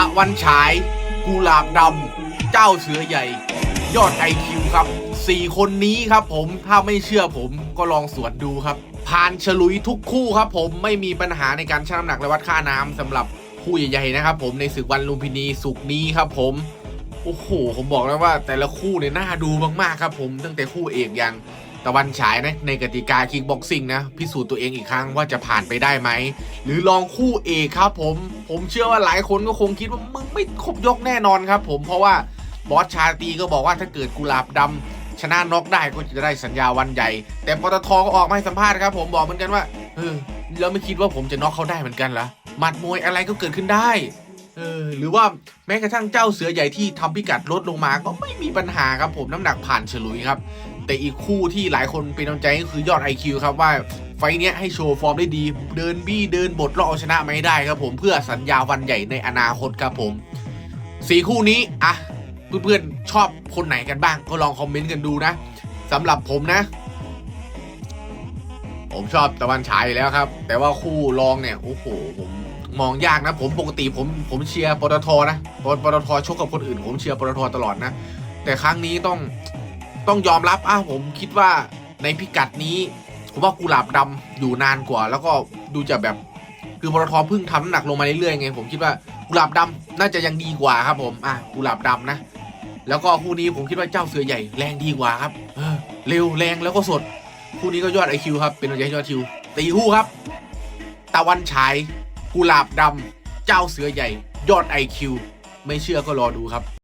ะวันฉาย กุหลาบดำเจ้าเสือใหญ่ ยอดไอคิวครับสี่คนนี้ครับผมถ้าไม่เชื่อผมก็ลองสวดดูครับ ผ่านฉลุยทุกคู่ครับผมไม่มีปัญหาในการชั่งน้ำหนักและวัดค่าน้ำสำหรับคู่ใหญ่ๆนะครับผมในศึกวันลุมพินีสุกนี้ครับผมโอ้โหผมบอกแล้วว่าแต่ละคู่เนี่ยน่าดูมากๆครับผมตั้งแต่คู่เอกอย่างตะวันฉายนะในกติกาคิกบ็อกซิ่งนะพิสูจน์ตัวเองอีกครั้งว่าจะผ่านไปได้ไหม หรือลองคู่เอกครับผมผมเชื่อว่าหลายคนก็คงคิดว่ามึงไม่ครบยกแน่นอนครับผมเพราะว่าบอสชาตีก็บอกว่าถ้าเกิดกุหลาบดำชนะน็อกได้ก็จะได้สัญญาวันใหญ่ แต่ปตทก็ออกมาให้สัมภาษณ์ครับผมบอกเหมือนกันว่าเออแล้วไม่คิดว่าผมจะน็อกเขาได้เหมือนกันเหรอหมัดมวยอะไรก็เกิดขึ้นได้เออหรือว่าแม้กระทั่งเจ้าเสือใหญ่ที่ทำพิกัดลดลงมาก็ไม่มีปัญหาครับผมน้ำหนักผ่านฉลุยครับ แต่อีกคู่ที่หลายคนเป็นกำลังใจก็คือยอด IQ ครับว่าไฟเนี้ยให้โชว์ฟอร์มได้ดี เดินบี้เดินบทล่อเอาชนะไมาให้ได้ครับผมเพื่อสัญญาวันใหญ่ในอนาคตครับผมสี่คู่นี้อะเพื่อนๆชอบคนไหนกันบ้าง ก็ลองคอมเมนต์กันดูนะสำหรับผมนะ ผมชอบตะวันฉายแล้วครับ แต่ว่าคู่รองเนี่ยโอ้โหผมมองยากนะ ผมปกติผมผมเชียร์ปตทนะตอนปตทชกกับคนอื่น ผมเชียร์ปตทตลอดนะ แต่ครั้งนี้ต้อง ต้องยอมรับอะผมคิดว่าในพิกัดนี้ ผมว่ากุหลาบดำอยู่นานกว่า แล้วก็ดูจะแบบคือปตทอเพิ่งทำน้ำหนักลงมาเรื่อยๆไง ผมคิดว่ากุหลาบดำน่าจะยังดีกว่าครับผมอะกุหลาบดำนะ แล้วก็คู่นี้ผมคิดว่าเจ้าเสือใหญ่แรงดีกว่าครับเร็วแรงแล้วก็สด คู่นี้ก็ยอดไอคิวครับเป็นยอดยอดคิวตีคู่ครับ ตะวันฉายกุหลาบดำเจ้าเสือใหญ่ ยอดไอคิวไม่เชื่อก็รอดูครับ